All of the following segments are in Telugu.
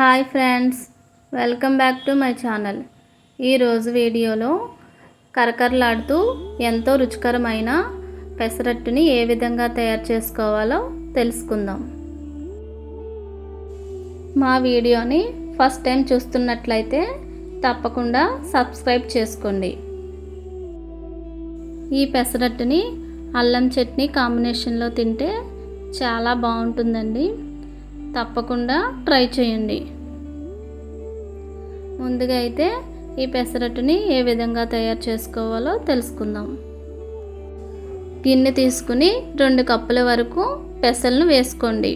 Hi friends welcome back to my channel. ఈరోజు వీడియోలో కరకరలాడుతూ ఎంతో రుచికరమైన పెసరట్టుని ఏ విధంగా తయారు చేసుకోవాలో తెలుసుకుందాం. మా వీడియోని ఫస్ట్ టైం చూస్తున్నట్లయితే తప్పకుండా సబ్స్క్రైబ్ చేసుకోండి. ఈ పెసరట్టుని అల్లం చట్నీ కాంబినేషన్లో తింటే చాలా బాగుంటుందండి. తప్పకుండా ట్రై చేయండి. ముందుగా అయితే ఈ పెసరట్టుని ఏ విధంగా తయారు చేసుకోవాలో తెలుసుకుందాం. గిన్నె తీసుకుని రెండు కప్పుల వరకు పెసలను వేసుకోండి.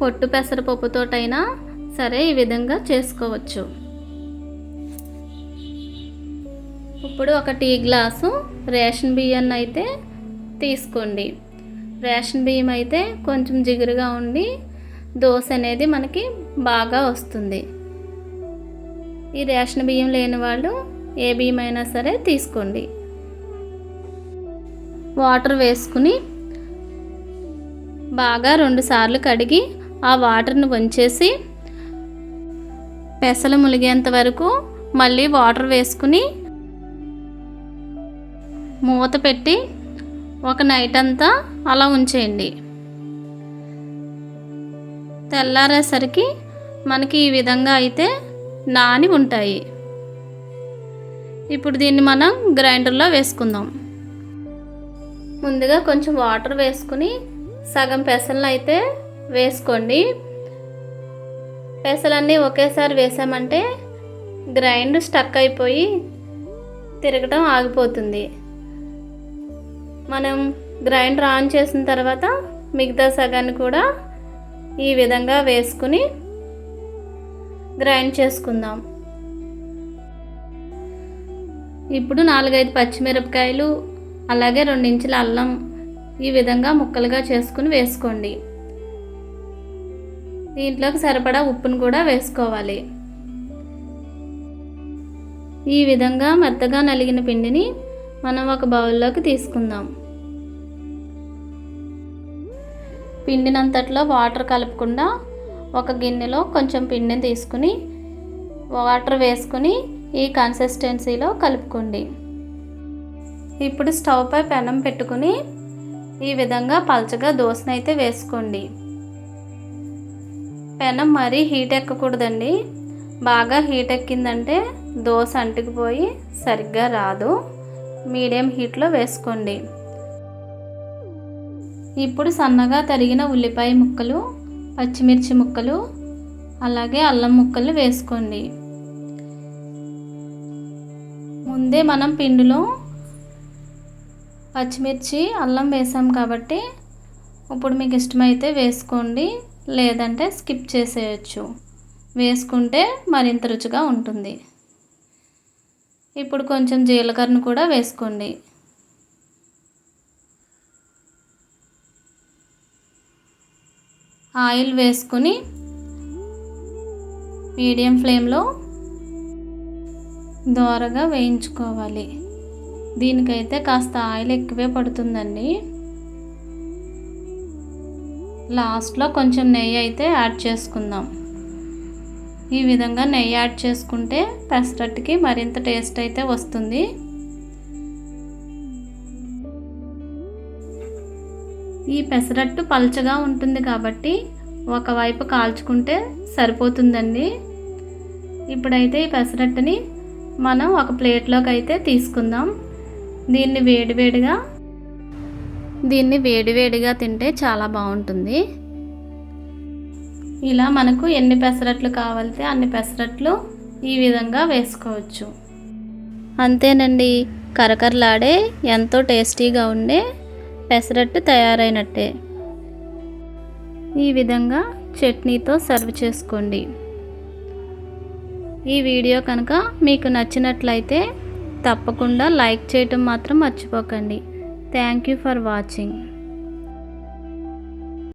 పొట్టు పెసరపప్పుతోటైనా సరే ఈ విధంగా చేసుకోవచ్చు. ఇప్పుడు ఒక టీ గ్లాసు రేషన్ బియ్యాన్ని అయితే తీసుకోండి. రేషన్ బియ్యం అయితే కొంచెం జిగురుగా ఉండి దోశ అనేది మనకి బాగా వస్తుంది. ఈ రేషన్ బియ్యం లేని వాళ్ళు ఏ బియ్యం అయినా సరే తీసుకోండి. వాటర్ వేసుకుని బాగా రెండు సార్లు కడిగి ఆ వాటర్ని వంచేసి పెసలు ములిగేంత వరకు మళ్ళీ వాటర్ వేసుకుని మూత పెట్టి ఒక నైట్ అంతా అలా ఉంచేయండి. తెల్లారేసరికి మనకి ఈ విధంగా అయితే నాని ఉంటాయి. ఇప్పుడు దీన్ని మనం గ్రైండర్లో వేసుకుందాం. ముందుగా కొంచెం వాటర్ వేసుకుని సగం పెసలను అయితే వేసుకోండి. పెసలన్నీ ఒకేసారి వేసామంటే గ్రైండ్ స్టక్ అయిపోయి తిరగటం ఆగిపోతుంది. మనం గ్రైండర్ ఆన్ చేసిన తర్వాత మిగతా సగాన్ని కూడా ఈ విధంగా వేసుకుని గ్రైండ్ చేసుకుందాం. ఇప్పుడు నాలుగైదు పచ్చిమిరపకాయలు అలాగే రెండించుల అల్లం ఈ విధంగా ముక్కలుగా చేసుకుని వేసుకోండి. దీంట్లోకి సరిపడా ఉప్పును కూడా వేసుకోవాలి. ఈ విధంగా మెత్తగా నలిగిన పిండిని మనం ఒక బౌల్లోకి తీసుకుందాం. పిండినంతట్లో వాటర్ కలపకుండా ఒక గిన్నెలో కొంచెం పిండిని తీసుకుని వాటర్ వేసుకుని ఈ కన్సిస్టెన్సీలో కలుపుకోండి. ఇప్పుడు స్టవ్ పై పెనం పెట్టుకుని ఈ విధంగా పలచగా దోశనైతే అయితే వేసుకోండి. పెనం మరీ హీట్ ఎక్కకూడదండి. బాగా హీట్ ఎక్కిందంటే దోశ అంటుకుపోయి సరిగ్గా రాదు. మీడియం హీట్లో వేసుకోండి. ఇప్పుడు సన్నగా తరిగిన ఉల్లిపాయ ముక్కలు పచ్చిమిర్చి ముక్కలు అలాగే అల్లం ముక్కలు వేసుకోండి. ముందే మనం పిండిలో పచ్చిమిర్చి అల్లం వేసాం కాబట్టి ఇప్పుడు మీకు ఇష్టమైతే వేసుకోండి లేదంటే స్కిప్ చేసేయచ్చు. వేసుకుంటే మరింత రుచిగా ఉంటుంది. ఇప్పుడు కొంచెం జీలకర్రను కూడా వేసుకోండి. ఆయిల్ వేసుకుని మీడియం ఫ్లేమ్లో దోరగా వేయించుకోవాలి. దీనికైతే కాస్త ఆయిల్ ఎక్కువే పడుతుందండి. లాస్ట్లో కొంచెం నెయ్యి అయితే యాడ్ చేసుకుందాం. ఈ విధంగా నెయ్యి యాడ్ చేసుకుంటే పెసరట్టుకి మరింత టేస్ట్ అయితే వస్తుంది. ఈ పెసరట్టు పల్చగా ఉంటుంది కాబట్టి ఒకవైపు కాల్చుకుంటే సరిపోతుందండి. ఇప్పుడైతే ఈ పెసరట్టుని మనం ఒక ప్లేట్లోకి అయితే తీసుకుందాం. దీన్ని వేడివేడిగా దీన్ని వేడివేడిగా తింటే చాలా బాగుంటుంది. ఇలా మనకు ఎన్ని పెసరట్లు కావాలితే అన్ని పెసరట్లు ఈ విధంగా వేసుకోవచ్చు. అంతేనండి. కరకరలాడే ఎంతో టేస్టీగా ఉండే పెసరట్టు తయారైనట్టే. ఈ విధంగా చట్నీతో సర్వ్ చేసుకోండి. ఈ వీడియో కనుక మీకు నచ్చినట్లయితే తప్పకుండా లైక్ చేయటం మాత్రం మర్చిపోకండి. Thank you for watching.